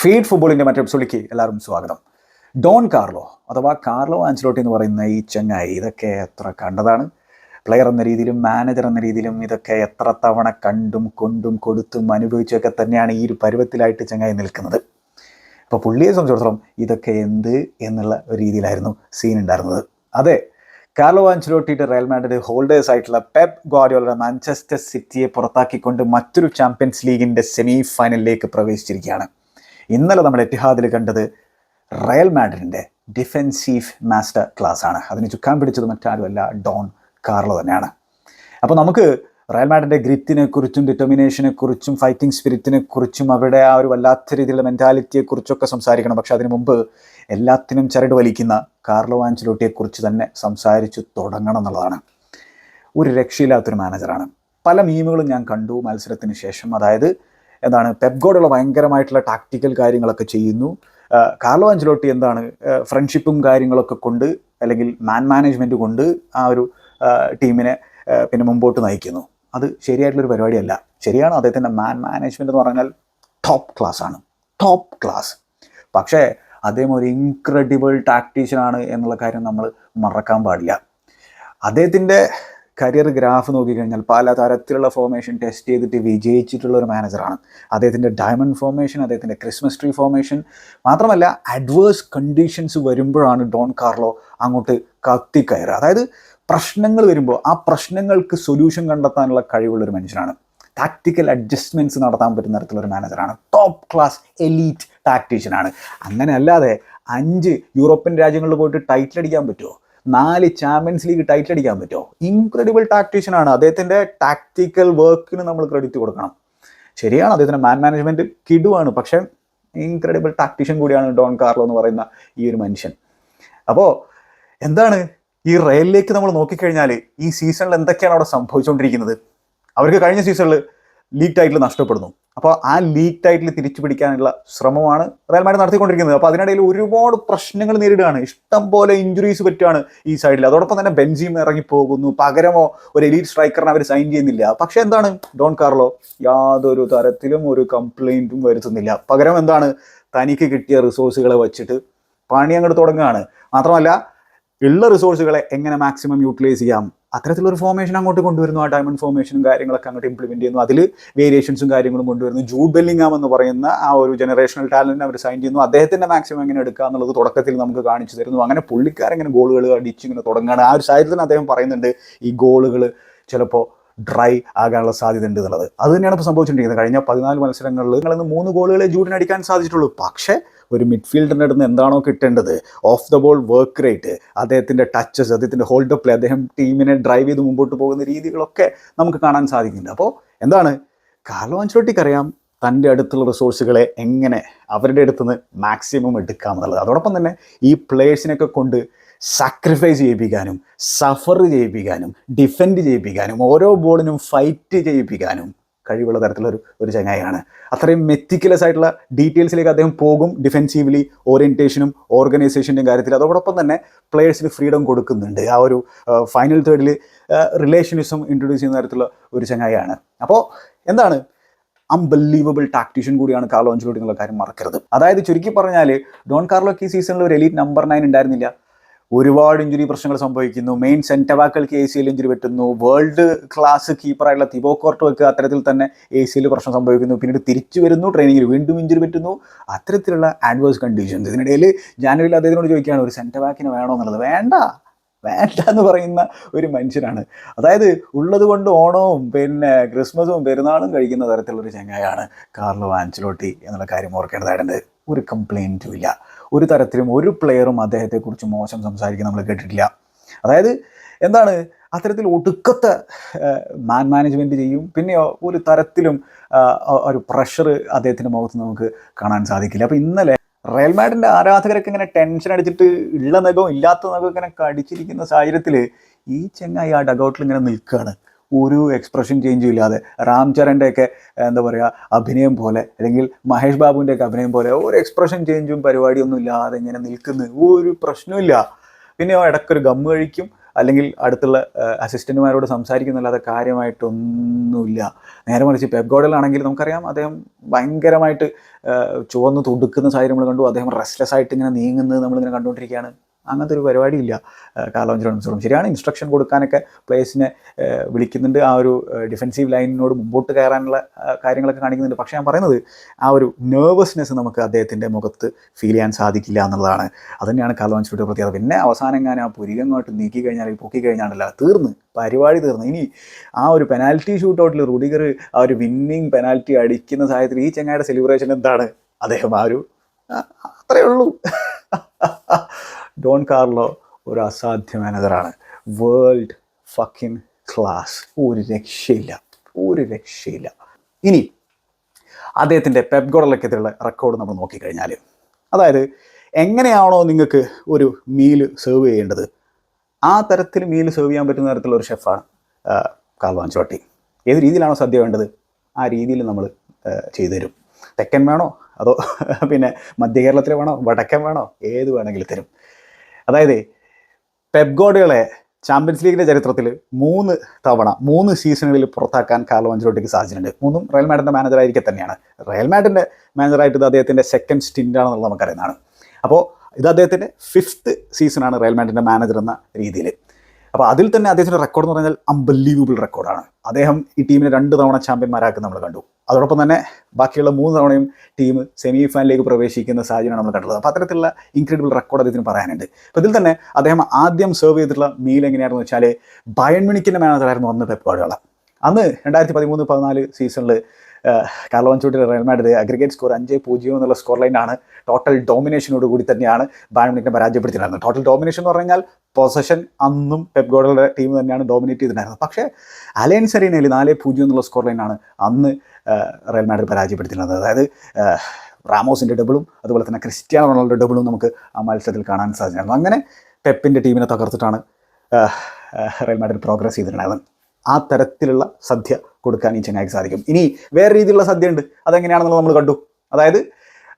Feed ഫുട്ബോളിന്റെ മറ്റൊരു എപ്പിസോഡിലേക്ക് എല്ലാവരും സ്വാഗതം. ഡോൺ കാർലോ അഥവാ കാർലോ ആൻസലോട്ടി എന്ന് പറയുന്ന ഈ ചങ്ങായി ഇതൊക്കെ എത്ര കണ്ടതാണ്? പ്ലെയർ എന്ന രീതിയിലും മാനേജർ എന്ന രീതിയിലും ഇതൊക്കെ എത്ര തവണ കണ്ടും കൊണ്ടും കൊടുത്തും അനുഭവിച്ചൊക്കെ തന്നെയാണ് ഈ ഒരു പരുവത്തിലായിട്ട് ചങ്ങായി നിൽക്കുന്നത്. അപ്പോൾ പുള്ളിയെ സംബന്ധിച്ചിടത്തോളം ഇതൊക്കെ എന്ത് എന്നുള്ള രീതിയിലായിരുന്നു സീൻ ഉണ്ടായിരുന്നത്. അതെ കാർലോ ആൻസലോട്ടിയുടെ റയൽ മാഡ്രിഡ് ഹോൾഡേഴ്സ് ആയിട്ടുള്ള പെപ് ഗോഡിയോളുടെ മാഞ്ചസ്റ്റർ സിറ്റിയെ പുറത്താക്കിക്കൊണ്ട് മറ്റൊരു ചാമ്പ്യൻസ് ലീഗിന്റെ സെമി ഫൈനലിലേക്ക് പ്രവേശിച്ചിരിക്കുകയാണ്. ഇന്നലെ നമ്മൾ എറ്റിഹാദിൽ കണ്ടത് റയൽ മാഡ്രിന്റെ ഡിഫെൻസീവ് മാസ്റ്റർ ക്ലാസ് ആണ്. അതിന് ചുക്കാൻ പിടിച്ചത് മറ്റാരുമല്ല ഡോൺ കാർലോ തന്നെയാണ്. അപ്പോൾ നമുക്ക് റയൽ മാഡിന്റെ ഗ്രിത്തിനെക്കുറിച്ചും ഡിറ്റർമിനേഷനെക്കുറിച്ചും ഡിറ്റർമിനേഷനെ കുറിച്ചും ഫൈറ്റിംഗ് സ്പിരിറ്റിനെക്കുറിച്ചും അവരുടെ ആ ഒരു വല്ലാത്ത രീതിയിലുള്ള മെന്റാലിറ്റിയെ കുറിച്ചൊക്കെ സംസാരിക്കണം. പക്ഷെ അതിനു മുമ്പ് എല്ലാത്തിനും ചരട് വലിക്കുന്ന കാർലോ ആഞ്ചലോട്ടിയെക്കുറിച്ച് കുറിച്ച് തന്നെ സംസാരിച്ചു തുടങ്ങണം എന്നുള്ളതാണ്. ഒരു രക്ഷയില്ലാത്തൊരു മാനേജറാണ് പല മീമുകളും ഞാൻ കണ്ടു മത്സരത്തിന് ശേഷം. അതായത് എന്താണ് പെപ്ഗോഡുള്ള ഭയങ്കരമായിട്ടുള്ള ടാക്ടിക്കൽ കാര്യങ്ങളൊക്കെ ചെയ്യുന്നു. കാർലോ അഞ്ചലോട്ടി എന്താണ് ഫ്രണ്ട്ഷിപ്പും കാര്യങ്ങളൊക്കെ കൊണ്ട് അല്ലെങ്കിൽ മാൻ മാനേജ്മെന്റ് കൊണ്ട് ആ ഒരു ടീമിനെ പിന്നെ മുമ്പോട്ട് നയിക്കുന്നു. അത് ശരിയായിട്ടുള്ളൊരു പരിപാടിയല്ല. ശരിയാണ് അദ്ദേഹത്തിന്റെ മാൻ മാനേജ്മെന്റ് എന്ന് പറഞ്ഞാൽ ടോപ്പ് ക്ലാസ് ആണ്. ടോപ്പ് ക്ലാസ് പക്ഷേ അദ്ദേഹം ഒരു ഇൻക്രെഡിബിൾ ടാക്ടീഷ്യനാണ് എന്നുള്ള കാര്യം നമ്മൾ മറക്കാൻ പാടില്ല. അദ്ദേഹത്തിന്റെ കരിയർ ഗ്രാഫ് നോക്കിക്കഴിഞ്ഞാൽ പല തരത്തിലുള്ള ഫോർമേഷൻ ടെസ്റ്റ് ചെയ്തിട്ട് വിജയിച്ചിട്ടുള്ള ഒരു മാനേജറാണ് അദ്ദേഹത്തിന്റെ ഡയമണ്ട് ഫോർമേഷൻ അദ്ദേഹത്തിന്റെ ക്രിസ്മസ് ട്രീ ഫോർമേഷൻ മാത്രമല്ല അഡ്വേഴ്സ് കണ്ടീഷൻസ് വരുമ്പോഴാണ് ഡോൺ കാർലോ അങ്ങോട്ട് കത്തിക്കയറുക അതായത് പ്രശ്നങ്ങൾ വരുമ്പോൾ ആ പ്രശ്നങ്ങൾക്ക് സൊല്യൂഷൻ കണ്ടെത്താനുള്ള കഴിവുള്ള ഒരു മനുഷ്യനാണ് ടാക്ടിക്കൽ അഡ്ജസ്റ്റ്മെന്റ്സ് നടത്താൻ പറ്റുന്ന തരത്തിലുള്ള ഒരു മാനേജറാണ് ടോപ്പ് ക്ലാസ് എലീറ്റ് ടാക്ടീഷ്യനാണ് അങ്ങനെ അല്ലാതെ അഞ്ച് യൂറോപ്യൻ രാജ്യങ്ങളിൽ പോയിട്ട് ടൈറ്റിൽ അടിക്കാൻ പറ്റുമോ നാല് ചാമ്പ്യൻസ് ലീഗ് ടൈറ്റിൽ അടിക്കാൻ പറ്റുമോ? ഇൻക്രെഡിബിൾ ടാക്ടീഷ്യനാണ് അദ്ദേഹത്തിന്റെ ടാക്ടിക്കൽ വർക്കിന് നമ്മൾ ക്രെഡിറ്റ് കൊടുക്കണം. ശരിയാണ് അദ്ദേഹത്തിന്റെ മാൻ മാനേജ്മെന്റ് കിടുവാണ്. പക്ഷേ ഇൻക്രെഡിബിൾ ടാക്ടീഷ്യൻ കൂടിയാണ് ഡോൺ കാർലോ എന്ന് പറയുന്ന ഈ ഒരു മനുഷ്യൻ. അപ്പോൾ എന്താണ് ഈ റയലിലേക്ക് നമ്മൾ നോക്കിക്കഴിഞ്ഞാൽ ഈ സീസണിൽ എന്തൊക്കെയാണ് അവിടെ സംഭവിച്ചുകൊണ്ടിരിക്കുന്നത്? അവർക്ക് കഴിഞ്ഞ സീസണിൽ ലീഗ് ടൈറ്റിൽ നഷ്ടപ്പെടുന്നു. അപ്പോൾ ആ ലീഗ് ടൈറ്റിൽ തിരിച്ചു പിടിക്കാനുള്ള ശ്രമമാണ് റയൽ മാഡ്രിഡ് നടത്തിക്കൊണ്ടിരിക്കുന്നത്. അപ്പോൾ അതിനിടയിൽ ഒരുപാട് പ്രശ്നങ്ങൾ നേരിടുകയാണ്. ഇഷ്ടം പോലെ ഇഞ്ചുറീസ് പറ്റുകയാണ് ഈ സൈഡിൽ അതോടൊപ്പം തന്നെ ബെൻജിയും ഇറങ്ങി പോകുന്നു പകരമോ ഒരു എലീറ്റ് സ്ട്രൈക്കറിനെ അവർ സൈൻ ചെയ്യുന്നില്ല. പക്ഷേ എന്താണ്? ഡോൺ കാർലോ യാതൊരു തരത്തിലും ഒരു കംപ്ലൈന്റും വരുത്തുന്നില്ല. പകരം എന്താണ്? തനിക്ക് കിട്ടിയ റിസോഴ്സുകളെ വച്ചിട്ട് പണി അങ്ങോട്ട് തുടങ്ങുകയാണ്. മാത്രമല്ല ഉള്ള റിസോഴ്സുകളെ എങ്ങനെ മാക്സിമം യൂട്ടിലൈസ് ചെയ്യാം? അത്തരത്തിലൊരു ഫോർമേഷൻ അങ്ങോട്ട് കൊണ്ടുവരുന്നു. ആ ഡയമണ്ട് ഫോർമേഷനും കാര്യങ്ങളൊക്കെ അങ്ങോട്ട് ഇംപ്ലിമെന്റ് ചെയ്യുന്നു. അതിൽ വേരിയേഷൻസും കാര്യങ്ങളും കൊണ്ടുവരുന്നു. ജൂഡ് ബെല്ലിംഗാം എന്ന് പറയുന്ന ആ ഒരു ജനറേഷണൽ ടാലന്റ് അവർ സൈൻ ചെയ്യുന്നു. അദ്ദേഹത്തിന്റെ മാക്സിമം എങ്ങനെ എടുക്കുക എന്നുള്ളത് തുടക്കത്തിൽ നമുക്ക് കാണിച്ചു തരുന്നു. അങ്ങനെ പുള്ളിക്കാരെങ്ങനെ ഗോളുകൾ അടിച്ച് ഇങ്ങനെ തുടങ്ങുകയാണ്. ആ ഒരു സാഹചര്യത്തിൽ അദ്ദേഹം പറയുന്നുണ്ട് ഈ ഗോളുകൾ ചിലപ്പോൾ ഡ്രൈ ആകാനുള്ള സാധ്യത ഉണ്ട് എന്നുള്ളത്. അത് തന്നെയാണ് ഇപ്പോൾ സംഭവിച്ചുകൊണ്ടിരിക്കുന്നത് കഴിഞ്ഞ പതിനാല് മത്സരങ്ങളിൽ നിങ്ങളിന്ന് മൂന്ന് ഗോളുകളെ ജൂഡിന് അടിക്കാൻ സാധിച്ചിട്ടുള്ളൂ. പക്ഷേ ഒരു മിഡ്ഫീൽഡറിന്റെ അടുത്ത് എന്താണോ കിട്ടേണ്ടത്? Off the ball work rate അദ്ദേഹത്തിന്റെ ടച്ചസ് അദ്ദേഹത്തിന്റെ ഹോൾഡ് പ്ലേ അദ്ദേഹം ടീമിനെ ഡ്രൈവ് ചെയ്ത് മുമ്പോട്ട് പോകുന്ന രീതികളൊക്കെ നമുക്ക് കാണാൻ സാധിക്കുന്നുണ്ട്. അപ്പോൾ എന്താണ്? കാർലോ അഞ്ചോട്ടിക്ക് അറിയാം തന്റെ അടുത്തുള്ള റിസോഴ്സുകളെ എങ്ങനെ അവരുടെ അടുത്ത് നിന്ന് മാക്സിമം എടുക്കാം എന്നുള്ളത്. അതോടൊപ്പം തന്നെ ഈ പ്ലേയേഴ്സിനൊക്കെ കൊണ്ട് സാക്രിഫൈസ് ചെയ്യിപ്പിക്കാനും സഫർ ചെയ്യിപ്പിക്കാനും ഡിഫെൻഡ് ചെയ്യിപ്പിക്കാനും ഓരോ ബോളിനും ഫൈറ്റ് ചെയ്യിപ്പിക്കാനും കഴിവുള്ള തരത്തിലുള്ള ഒരു ചങ്ങായിയാണ്. അത്രയും മെത്തിക്കുലസ് ആയിട്ടുള്ള ഡീറ്റെയിൽസിലേക്ക് അദ്ദേഹം പോകും ഡിഫെൻസീവ്ലി ഓറിയന്റേഷനും ഓർഗനൈസേഷന്റെയും കാര്യത്തിൽ. അതോടൊപ്പം തന്നെ പ്ലേയേഴ്സിന് ഫ്രീഡം കൊടുക്കുന്നുണ്ട്. ആ ഒരു ഫൈനൽ തേർഡിൽ റിലേഷനിസം ഇൻട്രൊഡ്യൂസ് ചെയ്യുന്ന തരത്തിലുള്ള ഒരു ചങ്ങായിയാണ്. അപ്പോൾ എന്താണ്? അൺബിലീവബിൾ ടാക്ടീഷ്യൻ കൂടിയാണ് കാർലോ അഞ്ചലോട്ടി കാര്യം മറക്കരുത്. അതായത് ചുരുക്കി പറഞ്ഞാൽ ഡോൺ കാർലോക്ക് ഈ സീസണിൽ ഒരു എലീറ്റ് നമ്പർ നയൻ ഉണ്ടായിരുന്നില്ല. ഒരുപാട് ഇഞ്ചുറി പ്രശ്നങ്ങൾ സംഭവിക്കുന്നു. മെയിൻ സെന്റവാക്കൾക്ക് എ സി എൽ ഇഞ്ചുറി പറ്റുന്നു. വേൾഡ് ക്ലാസ് കീപ്പറായിട്ടുള്ള തിബോ കോർട്ടോക്ക് അത്തരത്തിൽ തന്നെ എ സി എൽ പ്രശ്നം സംഭവിക്കുന്നു. പിന്നീട് തിരിച്ചു വരുന്നു. ട്രെയിനിങ്ങിൽ വീണ്ടും ഇഞ്ചുറി പറ്റുന്നു. അത്തരത്തിലുള്ള ആഡ്വേഴ്സ് കണ്ടീഷൻസ് ഇതിനിടയിൽ ജാനുവരിയിൽ അദ്ദേഹത്തിനോട് ചോദിക്കുകയാണ് ഒരു സെന്റവാക്കിന് വേണോ എന്നുള്ളത്? വേണ്ട. വേണ്ട എന്ന് പറയുന്ന ഒരു മനുഷ്യനാണ്. അതായത് ഉള്ളത് കൊണ്ട് ഓണവും പിന്നെ ക്രിസ്മസും പെരുന്നാളും കഴിക്കുന്ന തരത്തിലുള്ള ഒരു ചങ്ങായാണ് കാർലോ ആൻസിലോട്ടി എന്നുള്ള കാര്യം ഓർക്കേണ്ടതായിട്ടുണ്ട്. ഒരു കംപ്ലൈന്റും ഇല്ല. ഒരു തരത്തിലും ഒരു പ്ലെയറും അദ്ദേഹത്തെക്കുറിച്ച് മോശം സംസാരിക്കാൻ നമ്മൾ കേട്ടിട്ടില്ല. അതായത് എന്താണ്? അത്തരത്തിൽ ഒടുക്കത്തെ മാൻ മാനേജ്മെന്റ് ചെയ്യും. പിന്നെ ഒരു തരത്തിലും ഒരു പ്രഷർ അദ്ദേഹത്തിന്റെ മുഖത്ത് നമുക്ക് കാണാൻ സാധിക്കില്ല. അപ്പോൾ ഇന്നലെ റയൽ മാഡിന്റെ ആരാധകരൊക്കെ ഇങ്ങനെ ടെൻഷൻ അടിച്ചിട്ട് ഉള്ള നഖവും ഇല്ലാത്ത നഖവും ഇങ്ങനെ കടിച്ചിരിക്കുന്ന സാഹചര്യത്തിൽ ഈ ചെങ്ങായി ആ ഡഗൗട്ടിൽ ഇങ്ങനെ നിൽക്കുകയാണ്. ഒരു എക്സ്പ്രഷൻ ചേഞ്ചും ഇല്ലാതെ റാം ചരന്റെയൊക്കെ എന്താ പറയുക അഭിനയം പോലെ അല്ലെങ്കിൽ മഹേഷ് ബാബുവിന്റെയൊക്കെ അഭിനയം പോലെ ഒരു എക്സ്പ്രഷൻ ചേഞ്ചും പരിപാടിയൊന്നും ഇല്ലാതെ ഇങ്ങനെ നിൽക്കുന്നു ഒരു പ്രശ്നമില്ല പിന്നെ ഇടയ്ക്കൊരു ഗമ്മ് കഴിക്കും അല്ലെങ്കിൽ അടുത്തുള്ള അസിസ്റ്റന്റുമാരോട് സംസാരിക്കുന്നല്ലാതെ കാര്യമായിട്ടൊന്നുമില്ല. നേരെ മറിച്ച് പെപ് ഗോഡലാണെങ്കിൽ നമുക്കറിയാം അദ്ദേഹം ഭയങ്കരമായിട്ട് ചുവന്ന് തുടുക്കുന്ന സാഹചര്യം നമ്മൾ കണ്ടു അദ്ദേഹം റെസ്റ്റ്ലെസ് ആയിട്ട് ഇങ്ങനെ നീങ്ങുന്നത് നമ്മളിങ്ങനെ കണ്ടുകൊണ്ടിരിക്കുകയാണ്. അങ്ങനത്തെ ഒരു പരിപാടിയില്ല. കാർലോ അഞ്ചലോൺസോളും ശരിയാണ് ഇൻസ്ട്രക്ഷൻ കൊടുക്കാനൊക്കെ പ്ലേയേഴ്സിനെ വിളിക്കുന്നുണ്ട്. ആ ഒരു ഡിഫെൻസീവ് ലൈനിനോട് മുമ്പോട്ട് കയറാനുള്ള കാര്യങ്ങളൊക്കെ കാണിക്കുന്നുണ്ട്. പക്ഷേ ഞാൻ പറയുന്നത് ആ ഒരു നെർവസ്നെസ് നമുക്ക് അദ്ദേഹത്തിന്റെ മുഖത്ത് ഫീൽ ചെയ്യാൻ സാധിക്കില്ല എന്നുള്ളതാണ്. അതുതന്നെയാണ് കാർലോ അഞ്ചലോട്ടിയുടെ പ്രത്യേകത. പിന്നെ അവസാനം ഞാൻ ആ പുരികങ്ങോട്ട് നീക്കി കഴിഞ്ഞാൽ പൊക്കി കഴിഞ്ഞാണല്ല തീർന്ന് പരിപാടി തീർന്നു. ഇനി ആ ഒരു പെനാൽറ്റി ഷൂട്ട് ഔട്ടിൽ റുഡിഗർ ആ ഒരു വിന്നിങ് പെനാൽറ്റി അടിക്കുന്ന സാഹചര്യത്തിൽ ഈ ചെങ്ങായുടെ സെലിബ്രേഷൻ എന്താണ്? അദ്ദേഹം ആ ഒരു അത്രയേ ഉള്ളൂ. ഡോൺ കാർലോ ഒരു അസാധ്യ മാനേജറാണ്. World fucking class. ഒരു രക്ഷയില്ല. ഒരു രക്ഷയില്ല. ഇനി അദ്ദേഹത്തിന്റെ പെപ്ഗോഡലക്കെതിരെയുള്ള റെക്കോർഡ് നമ്മൾ നോക്കിക്കഴിഞ്ഞാൽ അതായത് എങ്ങനെയാണോ നിങ്ങൾക്ക് ഒരു മീൽ സെർവ് ചെയ്യേണ്ടത്? ആ തരത്തിൽ മീൽ സെർവ് ചെയ്യാൻ പറ്റുന്ന തരത്തിലുള്ള ഒരു ഷെഫാണ് കാർലോ അഞ്ചോട്ടി ഏത് രീതിയിലാണോ സദ്യ വേണ്ടത് ആ രീതിയിൽ നമ്മൾ ചെയ്തു തരും. തെക്കൻ വേണോ? അതോ പിന്നെ മധ്യ കേരളത്തിൽ വേണോ? വടക്കൻ വേണോ? ഏത് വേണമെങ്കിലും തരും. അതായത് പെപ്ഗോഡുകളെ ചാമ്പ്യൻസ് ലീഗിന്റെ ചരിത്രത്തിൽ മൂന്ന് തവണ മൂന്ന് സീസണുകളിൽ പുറത്താക്കാൻ കാർലോ അഞ്ചലോട്ടിക്ക് സാധിച്ചിട്ടുണ്ട് മൂന്നും റയൽ മാഡിന്റെ മാനേജറായിരിക്കെ തന്നെയാണ്. റയൽ മാഡിന്റെ മാനേജറായിട്ട് ഇത് അദ്ദേഹത്തിന്റെ സെക്കൻഡ് സ്റ്റിന്റാണെന്നുള്ളത് നമുക്കറിയുന്നതാണ്. അപ്പോൾ ഇത് അദ്ദേഹത്തിന്റെ ഫിഫ്ത്ത് സീസണാണ് റയൽ മാഡിന്റെ മാനേജർ എന്ന രീതിയിൽ അപ്പോൾ അതിൽ തന്നെ അദ്ദേഹത്തിന്റെ റെക്കോർഡ് എന്ന് പറഞ്ഞാൽ അൺബിലീവബിൾ റെക്കോർഡാണ് അദ്ദേഹം ഈ ടീമിനെ രണ്ട് തവണ ചാമ്പ്യന്മാരാക്കി നമ്മൾ കണ്ടു. അതോടൊപ്പം തന്നെ ബാക്കിയുള്ള മൂന്ന് തവണയും ടീം സെമി ഫൈനലിലേക്ക് പ്രവേശിക്കുന്ന സാഹചര്യമാണ് നമ്മൾ കണ്ടത്. അപ്പോൾ അത്തരത്തിലുള്ള ഇൻക്രെഡിബിൾ റെക്കോർഡ് അദ്ദേഹത്തിന് പറയാനുണ്ട്. അപ്പോൾ ഇതിൽ തന്നെ അദ്ദേഹം ആദ്യം സെർവ് ചെയ്തിട്ടുള്ള മീൽ എങ്ങനെയായിരുന്നു വെച്ചാൽ ബയൺമിണിക്കിന്റെ മാനേജറായിരുന്നു അന്ന് പെപ്പ് അന്ന് രണ്ടായിരത്തി പതിമൂന്ന് പതിനാല് സീസണിൽ കാർലോ അഞ്ചോട്ടിയുടെ റയൽ മാഡ്രിഡ് അഗ്രിഗേറ്റ് സ്കോർ അഞ്ച് പൂജ്യം എന്നുള്ള സ്കോർ ലൈനാണ് ടോട്ടൽ ഡോമിനേഷനോട് കൂടി തന്നെയാണ് മിണിക്കിനെ പരാജയപ്പെടുത്തിയിരുന്നത് ടോട്ടൽ ഡോമിനേഷൻ എന്ന് പറഞ്ഞാൽ പൊസഷൻ അന്നും പെപ് ടീം തന്നെയാണ് ഡോമിനേറ്റ് ചെയ്തിട്ടുണ്ടായിരുന്നത്. പക്ഷേ അലയൻസ് അരീനയിൽ നാല് പൂജ്യം എന്നുള്ള സ്കോർ ലൈനാണ് അന്ന് റയൽ മാഡ്രിഡ് പരാജയപ്പെടുത്തിയിരുന്നത് അതായത് റാമോസിന്റെ ഡബിളും അതുപോലെ തന്നെ ക്രിസ്ത്യാനോ റൊണാൾഡോ ഡബിളും നമുക്ക് ആ മത്സരത്തിൽ കാണാൻ സാധിച്ചിരുന്നു. അങ്ങനെ പെപ്പിന്റെ ടീമിനെ തകർത്തിട്ടാണ് റയൽ മാഡ്രിഡ് പ്രോഗ്രസ് ചെയ്തിട്ടുണ്ടായിരുന്നത്. ആ തരത്തിലുള്ള സദ്യ കൊടുക്കാൻ ഈ ചങ്ങായിക്ക് സാധിക്കും. ഇനി വേറെ രീതിയിലുള്ള സദ്യ ഉണ്ട് അതെങ്ങനെയാണെന്നുള്ളത് നമ്മൾ കണ്ടു. അതായത്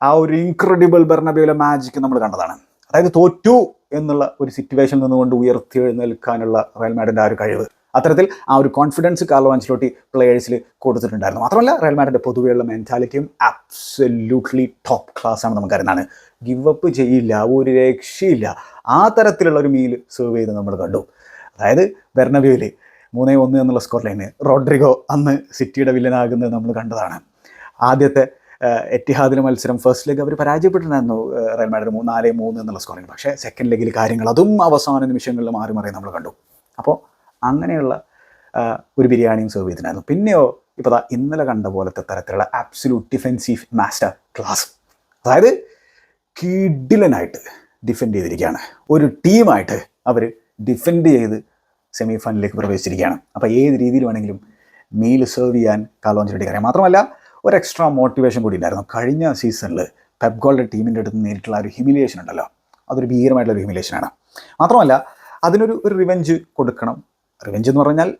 ആ ഒരു ഇൻക്രെഡിബിൾ ബെർണബിയിലെ മാജിക് നമ്മൾ കണ്ടതാണ്. അതായത് തോറ്റു എന്നുള്ള ഒരു സിറ്റുവേഷൻ നിന്നുകൊണ്ട് ഉയർത്തി നിൽക്കാനുള്ള റയൽ മാഡിന്റെ ആ ഒരു കഴിവ്. അത്തരത്തിൽ ആ ഒരു കോൺഫിഡൻസ് കാർലോ അഞ്ചലോട്ടി പ്ലേയേഴ്സിൽ കൊടുത്തിട്ടുണ്ടായിരുന്നു. മാത്രമല്ല റയൽ മാഡിന്റെ പൊതുവെയുള്ള മെന്റാലിറ്റിയും അബ്സല്യൂട്ട്ലി ടോപ്പ് ക്ലാസ് ആണ് നമുക്കറിയുന്നതാണ് ഗിവ് അപ്പ് ചെയ്യില്ല ഒരു രക്ഷയില്ല. ആ തരത്തിലുള്ള ഒരു മീൽ സെർവ് ചെയ്ത് നമ്മൾ കണ്ടു. അതായത് ബെർണബ്യൂവിൽ മൂന്നേ ഒന്ന് എന്നുള്ള സ്കോർ ലൈന് റോഡ്രിഗോ അന്ന് സിറ്റിയുടെ വില്ലനാകുന്നത് നമ്മൾ കണ്ടതാണ്. ആദ്യത്തെ എറ്റിഹാദിന് മത്സരം ഫസ്റ്റ് ലെഗ് അവർ പരാജയപ്പെട്ടിട്ടുണ്ടായിരുന്നു റയൽ മാഡ്രിഡ് മൂന്ന് നാല് മൂന്ന് എന്നുള്ള സ്കോറിങ് പക്ഷേ സെക്കൻഡ് ലെഗിൽ കാര്യങ്ങൾ അതും അവസാന നിമിഷങ്ങളിൽ മാറി മാറി നമ്മൾ കണ്ടു. അപ്പോൾ അങ്ങനെയുള്ള ഒരു ബിരിയാണിയും സെർവ് ചെയ്തിട്ടുണ്ടായിരുന്നു. പിന്നെയോ ഇപ്പോൾ ഇന്നലെ കണ്ട പോലത്തെ തരത്തിലുള്ള ആബ്സല്യൂട്ട് ഡിഫെൻസീവ് മാസ്റ്റർ ക്ലാസ് അതായത് കിഡിലനായിട്ട് ഡിഫെൻഡ് ചെയ്തിരിക്കുകയാണ്. ഒരു ടീമായിട്ട് അവർ ഡിഫെൻഡ് ചെയ്ത് സെമി ഫൈനലിലേക്ക് പ്രവേശിച്ചിരിക്കുകയാണ്. അപ്പോൾ ഏത് രീതിയിൽ വേണമെങ്കിലും മീൽ സെർവ് ചെയ്യാൻ കാലോഞ്ചിയുടെ കറിയാം മാത്രമല്ല ഒരു എക്സ്ട്രാ മോട്ടിവേഷൻ കൂടി ഉണ്ടായിരുന്നു. കഴിഞ്ഞ സീസണിൽ പെപ്ഗോളുടെ ടീമിന്റെ അടുത്ത് നേരിട്ടുള്ള ഒരു ഹ്യൂമിലിയേഷൻ ഉണ്ടല്ലോ. അതൊരു ഭീകരമായിട്ടുള്ള ഒരു ആണ്. മാത്രമല്ല അതിനൊരു ഒരു റിവെഞ്ച് കൊടുക്കണം. റിവെഞ്ച് എന്ന് പറഞ്ഞാൽ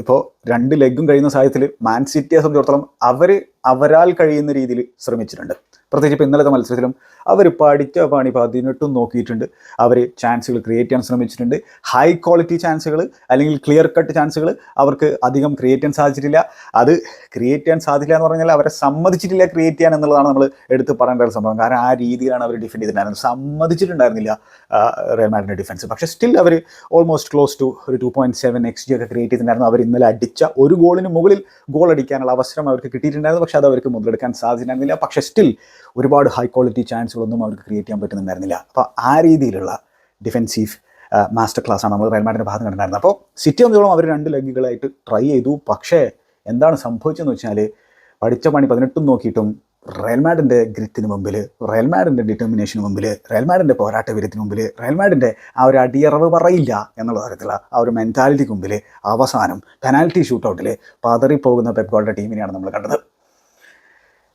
ഇപ്പോൾ രണ്ട് ലെഗും കഴിയുന്ന സാഹചര്യത്തിൽ മാൻ സിറ്റിയെ സംബന്ധിച്ചിടത്തോളം അവർ അവരാൽ കഴിയുന്ന രീതിയിൽ ശ്രമിച്ചിട്ടുണ്ട്. പ്രത്യേകിച്ച് ഇപ്പോൾ ഇന്നലത്തെ മത്സരത്തിലും അവർ പഠിച്ച പണി പതിനെട്ടും നോക്കിയിട്ടുണ്ട്. അവർ ചാൻസുകൾ ക്രിയേറ്റ് ചെയ്യാൻ ശ്രമിച്ചിട്ടുണ്ട്. ഹൈ ക്വാളിറ്റി ചാൻസുകൾ അല്ലെങ്കിൽ ക്ലിയർ കട്ട് ചാൻസുകൾ അവർക്ക് അധികം ക്രിയേറ്റ് ചെയ്യാൻ സാധിച്ചിട്ടില്ല. അത് ക്രിയേറ്റ് ചെയ്യാൻ സാധിച്ചില്ല എന്ന് പറഞ്ഞാൽ അവരെ സമ്മതിച്ചിട്ടില്ല ക്രിയേറ്റ് ചെയ്യാൻ എന്നുള്ളതാണ് നമ്മൾ എടുത്ത് പറയേണ്ട ഒരു സംഭവം. കാരണം ആ രീതിയിലാണ് അവർ ഡിഫെൻഡ് ചെയ്തിട്ടുണ്ടായിരുന്നത്. സമ്മതിച്ചിട്ടുണ്ടായിരുന്നില്ല റയൽ ഡിഫൻസ് പക്ഷേ സ്റ്റിൽ അവർ ഓൾമോസ്റ്റ് ക്ലോസ് ടു ഒരു two point seven X G ഒക്കെ ക്രിയേറ്റ് ചെയ്തിട്ടുണ്ടായിരുന്നു. അവർ ഇന്നലെ അടിച്ച ഒരു ഗോളിന് മുകളിൽ ഗോൾ അടിക്കാനുള്ള അവസരം അവർക്ക് കിട്ടിയിട്ടുണ്ടായിരുന്നു. പക്ഷേ അത് അവർക്ക് മുതലെടുക്കാൻ സാധിച്ചിട്ടുണ്ടായിരുന്നില്ല പക്ഷേ സ്റ്റിൽ ഒരുപാട് ഹൈ ക്വാളിറ്റി ചാൻസുകളൊന്നും അവർക്ക് ക്രിയേറ്റ് ചെയ്യാൻ പറ്റുന്നുണ്ടായിരുന്നില്ല. അപ്പോൾ ആ രീതിയിലുള്ള ഡിഫെൻസീവ് മാസ്റ്റർ ക്ലാസ് ആണ് നമ്മൾ റയൽ മാഡ്രിഡിന്റെ ഭാഗത്ത് കണ്ടിട്ടുണ്ടായിരുന്നത്. അപ്പോൾ സിറ്റി സംബന്ധിച്ചോളം അവർ രണ്ട് ലെഗുകളായിട്ട് ട്രൈ ചെയ്തു. പക്ഷേ എന്താണ് സംഭവിച്ചതെന്ന് വെച്ചാൽ പഠിച്ച പണി പതിനെട്ടും നോക്കിയിട്ടും റയൽ മാഡിന്റെ ഗ്രിത്തിന് മുമ്പിൽ റയൽ മാഡിന്റെ ഡിറ്റർമിനേഷന് മുമ്പിൽ റയൽ മാഡിന്റെ പോരാട്ട വീരത്തിന് മുമ്പിൽ റയൽ മാഡിന്റെ ആ ഒരു അടിയറവ് പറയില്ല എന്നുള്ള തരത്തിലുള്ള ആ ഒരു മെന്റാലിറ്റിക്ക് മുമ്പിൽ അവസാനം പെനാൽറ്റി ഷൂട്ടൗട്ടിൽ പതറിപ്പോകുന്ന പെപ്ഗോളുടെ ടീമിനെയാണ് നമ്മൾ കണ്ടത്.